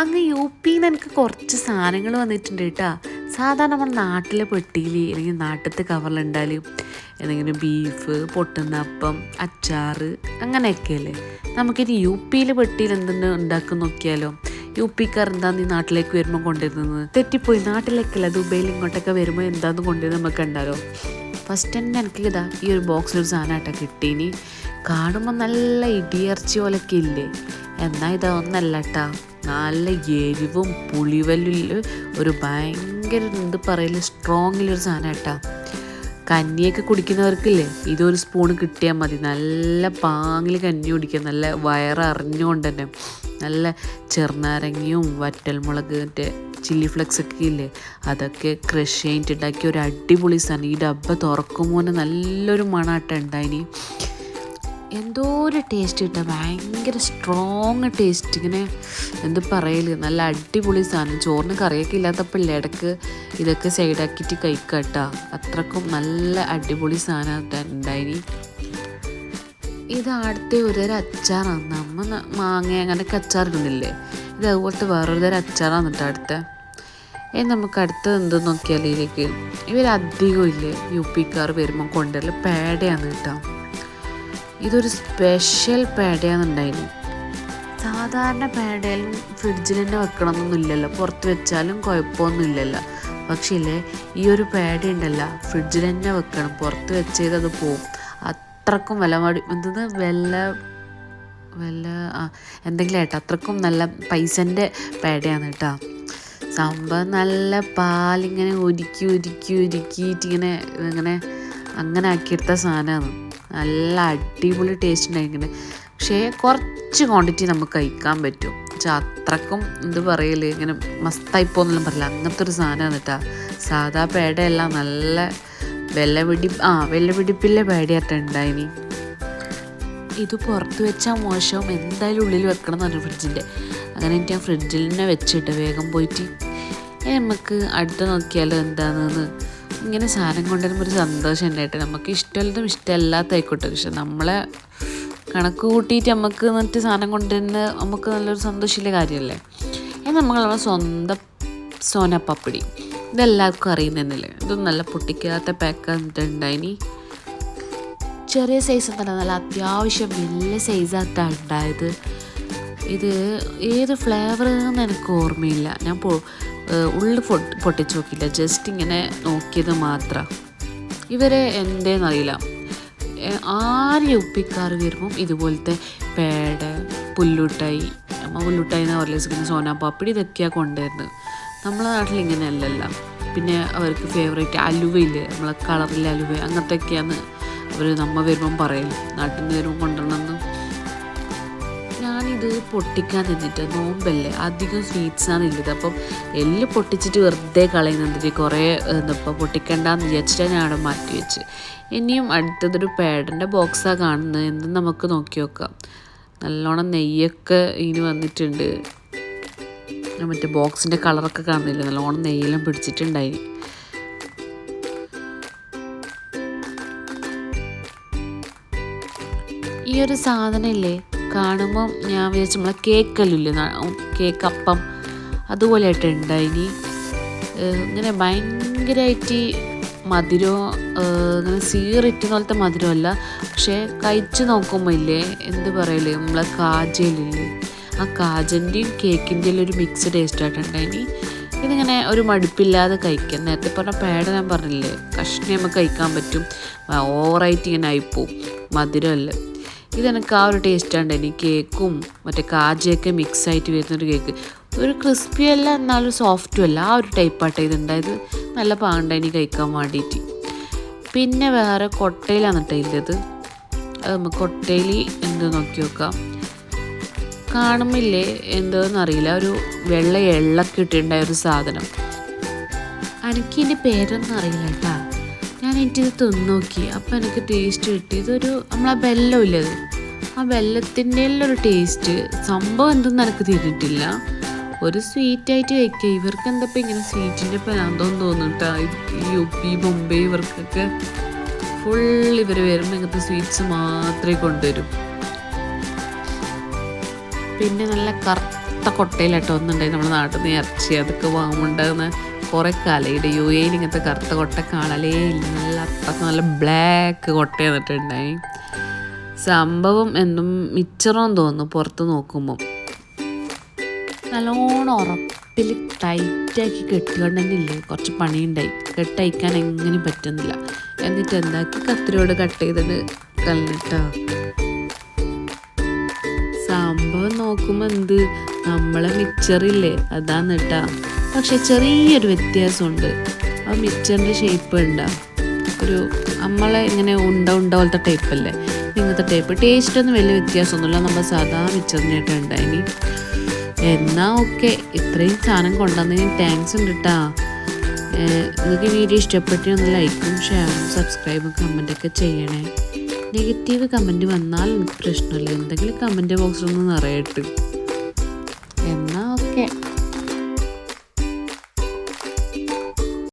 അങ്ങ് യു പിയിൽ നിന്ന് എനിക്ക് കുറച്ച് സാധനങ്ങൾ വന്നിട്ടുണ്ട് കേട്ടോ. സാധാരണ നമ്മൾ നാട്ടിലെ പെട്ടിയിൽ അല്ലെങ്കിൽ നാട്ടിലത്തെ കവറിലുണ്ടാൽ എന്തെങ്കിലും ബീഫ് പൊട്ടുന്നപ്പം അച്ചാറ് അങ്ങനെയൊക്കെയല്ലേ? നമുക്കിനി യു പിയിലെ പെട്ടിയിൽ എന്തെന്ന് ഉണ്ടാക്കി നോക്കിയാലോ? യു പിക്കാർ എന്താന്ന് ഈ നാട്ടിലേക്ക് വരുമ്പോൾ കൊണ്ടുവരുന്നത്? തെറ്റിപ്പോയി. നാട്ടിലേക്കല്ല ദുബൈയിൽ ഇങ്ങോട്ടൊക്കെ വരുമ്പോൾ എന്താന്ന് കൊണ്ടുവരുന്നത് നമുക്ക് ഉണ്ടാലോ ഫസ്റ്റ് തന്നെ എനിക്ക് ഇതാ ഈ ഒരു ബോക്സിൽ ഒരു സാധനമായിട്ടാ കിട്ടീനി. കാണുമ്പോൾ നല്ല ഇടിയർച്ച പോലൊക്കെ ഇല്ലേ? എന്നാൽ ഇതാ ഒന്നല്ല കേട്ടാ. നല്ല എരിവും പുളിവല്ലിൽ ഒരു ഭയങ്കര എന്ത് പറയൽ സ്ട്രോങ്ങിലൊരു സാധനം കേട്ടോ കഞ്ഞിയൊക്കെ കുടിക്കുന്നവർക്കില്ലേ ഇതൊരു സ്പൂണ് കിട്ടിയാൽ മതി. നല്ല പാങ്ങിൽ കഞ്ഞി കുടിക്കുക നല്ല വയററിഞ്ഞുകൊണ്ട് തന്നെ. നല്ല ചെറുനാരങ്ങയും വറ്റൽമുളക് മറ്റേ ചില്ലി ഫ്ലെക്സ് ഒക്കെ ഇല്ലേ അതൊക്കെ ക്രഷ് ചെയ്തിട്ടുണ്ടാക്കി ഒരു അടിപൊളി സാധനം. ഈ ഡബ്ബ തുറക്കുമ്പോൾ നല്ലൊരു മണാട്ട ഉണ്ടായിനി. എന്തോ ഒരു ടേസ്റ്റ് കിട്ടുക ഭയങ്കര സ്ട്രോങ് ടേസ്റ്റ് ഇങ്ങനെ എന്ത് പറയൽ? നല്ല അടിപൊളി സാധനം. ചോറിന് കറിയൊക്കെ ഇല്ലാത്തപ്പോൾ ഇല്ലേ ഇടയ്ക്ക് ഇതൊക്കെ സൈഡാക്കിയിട്ട് കഴിക്കട്ട അത്രക്കും നല്ല അടിപൊളി സാധനം ഉണ്ടായിനി ഇത് അടുത്ത ഒരു അച്ചാറാണ് നമ്മ ന- മാങ്ങ അങ്ങനെയൊക്കെ അച്ചാറിടുന്നില്ലേ? ഇത് അതുപോലത്തെ വേറൊരു തരം അച്ചാറാണ് കേട്ടോ അടുത്ത ഇനി നമുക്ക് അടുത്തത് എന്ത് നോക്കിയാൽ ഇതിലേക്ക്? ഇവരധികം ഇല്ലേ? യു പിക്കാർ വരുമ്പോൾ കൊണ്ടുവരൽ. പേടയാണ് കേട്ടോ ഇതൊരു സ്പെഷ്യൽ പേടയാണെന്നുണ്ടായിരുന്നു സാധാരണ പേടയിലും ഫ്രിഡ്ജിൽ തന്നെ വെക്കണമെന്നൊന്നുമില്ലല്ലോ പുറത്ത് വെച്ചാലും കുഴപ്പമൊന്നുമില്ലല്ലോ പക്ഷേ ഈ ഒരു പേട ഉണ്ടല്ല ഫ്രിഡ്ജിൽ തന്നെ വെക്കണം. പുറത്ത് വെച്ചത് അത് പോവും. അത്രക്കും വില മടി എന്തെന്ന്? വില വില ആ എന്തെങ്കിലും ആയിട്ട് അത്രക്കും നല്ല പൈസന്റെ പേടയാണ് കേട്ടോ. സംഭവം നല്ല പാലിങ്ങനെ ഒരുക്കി ഒരുക്കി ഒരുക്കിയിട്ടിങ്ങനെ ഇങ്ങനെ അങ്ങനെ ആക്കിയെടുത്ത സാധനമാണ്. നല്ല അടിപൊളി ടേസ്റ്റ് ഉണ്ടായിരിക്കുന്നത് പക്ഷേ കുറച്ച് ക്വാണ്ടിറ്റി നമുക്ക് കഴിക്കാൻ പറ്റും. പക്ഷെ അത്രക്കും എന്ത് പറയൽ ഇങ്ങനെ മസ്തായിപ്പോന്നെല്ലാം പറയില്ല. അങ്ങനത്തെ ഒരു സാധനമാണ് കേട്ടോ സാധാ പേടയല്ല നല്ല വെള്ളപിടി ആ വെള്ളപിടിപ്പിലെ പേടയായിട്ട് ഉണ്ടായിനി ഇത് പുറത്ത് വെച്ചാൽ മോശം. എന്തായാലും ഉള്ളിൽ വെക്കണം എന്ന് പറഞ്ഞു ഫ്രിഡ്ജിന്റെ അങ്ങനെ എനിക്ക് ഞാൻ ഫ്രിഡ്ജിൽ തന്നെ വെച്ചിട്ട് വേഗം പോയിട്ട് നമുക്ക് അടുത്ത് നോക്കിയാലോ എന്താണെന്ന്? ഇങ്ങനെ സാധനം കൊണ്ടുവരുമ്പോൾ ഒരു സന്തോഷം ഉണ്ടായിട്ട് നമുക്ക് ഇഷ്ടമുള്ളതും ഇഷ്ടമല്ലാത്തായിക്കോട്ടെ പക്ഷെ നമ്മളെ കണക്ക് കൂട്ടിയിട്ട് നമുക്ക് എന്നിട്ട് സാധനം കൊണ്ടുവരുന്ന നമുക്ക് നല്ലൊരു സന്തോഷമില്ല കാര്യമല്ലേ? ഇനി നമ്മൾ നമ്മുടെ സ്വന്തം സോനപ്പപ്പടി. ഇതെല്ലാവർക്കും അറിയുന്നതല്ലേ? ഇത് നല്ല പൊട്ടിക്കാത്ത പാക്ക് എന്നിട്ടുണ്ടായിനി ചെറിയ സൈസ് തന്നെ നല്ല അത്യാവശ്യം വലിയ സൈസായിട്ടാണ് ഉണ്ടായത്. ഇത് ഏത് ഫ്ലേവർ എന്ന് എനിക്ക് ഓർമ്മയില്ല. ഞാൻ പൊ ഉള്ളിൽ പൊട്ടി പൊട്ടിച്ച് നോക്കിയില്ല. ജസ്റ്റ് ഇങ്ങനെ നോക്കിയത് മാത്രം. ഇവരെ എന്തേന്നറിയില്ല. ആര് ഉപ്പിക്കാർ വരുമ്പം ഇതുപോലത്തെ പേട പുല്ലുട്ടായി അമ്മ പുല്ലുട്ടായി എന്ന് പറയുന്ന സോനാപ്പാപ്പിടി ഇതൊക്കെയാണ് കൊണ്ടുവരുന്നത്. നമ്മളെ നാട്ടിൽ ഇങ്ങനെയല്ലല്ല. പിന്നെ അവർക്ക് ഫേവറേറ്റ് അലുവയില്ലേ? നമ്മളെ കളറിലെ അലുവ അങ്ങനത്തെയൊക്കെയാണ് അവർ നമ്മ വരുമ്പം പറയും നാട്ടിൽ നിന്ന് വരുമ്പം കൊണ്ടുവരണമെന്ന് ഞാനിത് പൊട്ടിക്കാൻ നിന്നിട്ട് നോമ്പല്ലേ അധികം സ്വീറ്റ്സാണ് ഉള്ളത് അപ്പം എല്ല് പൊട്ടിച്ചിട്ട് വെറുതെ കളയുന്നതിന് കുറേ എന്താ പൊട്ടിക്കണ്ടെന്ന് വിചാരിച്ചിട്ടാണ് ഞാൻ അവിടെ മാറ്റി വെച്ച്. ഇനിയും അടുത്തതൊരു പേടന്റെ ബോക്സാണ് കാണുന്നത്. എന്ന് നമുക്ക് നോക്കി നോക്കാം നല്ലോണം നെയ്യൊക്കെ ഇനി വന്നിട്ടുണ്ട്. മറ്റേ ബോക്സിന്റെ കളറൊക്കെ കാണുന്നില്ല? നല്ലോണം നെയ്യെല്ലാം പിടിച്ചിട്ടുണ്ടായി. ഈ ഒരു സാധനം ഇല്ലേ? കാണുമ്പം ഞാൻ വിചാരിച്ചു നമ്മളെ കേക്കല്ലില്ലേ കേക്ക് അപ്പം അതുപോലെയായിട്ട് ഉണ്ടായിനി. ഏഹ് ഇങ്ങനെ ഭയങ്കരമായിട്ട് മധുരോ ഏഹ് ഇങ്ങനെ സീറിറ്റ് പോലത്തെ മധുരമല്ല. പക്ഷേ കഴിച്ച് നോക്കുമ്പോൾ ഇല്ലേ എന്ത് പറയല്ലേ നമ്മളെ കാജലില്ലേ? ആ കാജന്റെയും കേക്കിന്റെയും ഒരു മിക്സ് ടേസ്റ്റ് ആയിട്ടുണ്ടായിനി ഇതിങ്ങനെ ഒരു മടുപ്പില്ലാതെ കഴിക്കാം നേരത്തെ പറഞ്ഞ പേട ഞാൻ പറഞ്ഞില്ലേ കഷ്ണം നമുക്ക് കഴിക്കാൻ പറ്റും. ഓവറായിട്ട് ഇങ്ങനെ ആയിപ്പോവും. മധുരമല്ല. ഇതെനിക്ക് ആ ഒരു ടേസ്റ്റ് ഇനി കേക്കും മറ്റേ കാജയൊക്കെ മിക്സ് ആയിട്ട് വരുന്നൊരു കേക്ക് ഒരു ക്രിസ്പി അല്ല എന്നാലും സോഫ്റ്റും അല്ല. ആ ഒരു ടൈപ്പായിട്ട് ഇതുണ്ടായത് നല്ല പാണ്ടായി കഴിക്കാൻ വേണ്ടിയിട്ട് പിന്നെ വേറെ കൊട്ടയിലാണ് കേട്ടോ ഇല്ലത് അത് നമുക്ക് കൊട്ടയിൽ എന്ത് നോക്കി നോക്കാം. കാണുമ്പില്ലേ എന്തോന്ന് അറിയില്ല. ഒരു വെള്ള എള്ളൊക്കെ ഇട്ടിട്ടുണ്ടായ ഒരു സാധനം. എനിക്ക് ഇതിന്റെ പേരൊന്നും അറിയില്ല കേട്ടാ ഞാൻ ഇത് നോക്കി അപ്പം എനിക്ക് ടേസ്റ്റ് കിട്ടി. ഇതൊരു നമ്മളാ ബെല്ലം ഇല്ലത് ആ വെല്ലത്തിന്റെ ഒരു ടേസ്റ്റ് സംഭവം എന്തെന്ന് എനിക്ക് തിരിഞ്ഞിട്ടില്ല. ഒരു സ്വീറ്റ് ആയിട്ട് കഴിക്കുക ഇവർക്ക് എന്തപ്പോൾ ഇങ്ങനെ സ്വീറ്റിന്റെ പ്രാന്തോന്ന് തോന്നിട്ടാ? യു പി ബോംബെ ഇവർക്കൊക്കെ ഫുൾ ഇവർ വരുമ്പോൾ ഇങ്ങനത്തെ സ്വീറ്റ്സ് മാത്രമേ കൊണ്ടുവരും. പിന്നെ നല്ല കറുത്ത കൊട്ടയിലട്ടോ ഒന്നുണ്ടായി നമ്മുടെ നാട്ടിൽ നിന്ന് ഇറച്ചി. അതൊക്കെ വാങ്ങുന്നുണ്ടാകുന്ന കുറേ കാലയുടെ യു എയിൽ ഇങ്ങനത്തെ കറുത്ത കൊട്ട കാണലേ ഇല്ല. നല്ല അപ്പുറത്ത് നല്ല ബ്ലാക്ക് കൊട്ട എന്നിട്ടുണ്ടായി സംഭവം എന്നും മിച്ചറോന്ന് തോന്നുന്നു പുറത്ത് നോക്കുമ്പം. നല്ലോണം ഉറപ്പിൽ ടൈറ്റാക്കി കെട്ടിക്കൊണ്ട് തന്നെ ഇല്ലേ കുറച്ച് പണിയുണ്ടായി. കെട്ടയക്കാൻ എങ്ങനെ പറ്റുന്നില്ല. എന്നിട്ട് എന്താക്കി കത്തിരിയോട് കട്ട് ചെയ്തിട്ട് കളഞ്ഞിട്ടാ സംഭവം നോക്കുമ്പോൾ എന്ത്? നമ്മളെ മിച്ചറില്ലേ? അതാന്നിട്ടാ. പക്ഷെ ചെറിയൊരു വ്യത്യാസമുണ്ട്. ആ മിച്ചറിന്റെ ഷേപ്പ് ഉണ്ടാ ഒരു നമ്മളെ ഇങ്ങനെ ഉണ്ട ഉണ്ട പോലത്തെ ടൈപ്പല്ലേ ഇങ്ങനത്തെ ടൈപ്പ് ടേസ്റ്റൊന്നും വലിയ വ്യത്യാസമൊന്നുമില്ല. നമ്മൾ സാധാ മിച്ചറിനായിട്ട് ഉണ്ടായിനി. എന്നാ ഓക്കെ. ഇത്രയും സാധനം കൊണ്ടുവന്നതിന് താങ്ക്സ് ഉണ്ട് കേട്ടാ നിങ്ങൾക്ക് വീഡിയോ ഇഷ്ടപ്പെട്ടി ഒന്ന് ലൈക്കും ഷെയറും സബ്സ്ക്രൈബും കമന്റൊക്കെ ചെയ്യണേ. നെഗറ്റീവ് കമന്റ് വന്നാൽ എനിക്ക് പ്രശ്നമില്ല. എന്തെങ്കിലും കമന്റ് ബോക്സിലൊന്ന് നിറയട്ട് എന്നാ ഓക്കെ.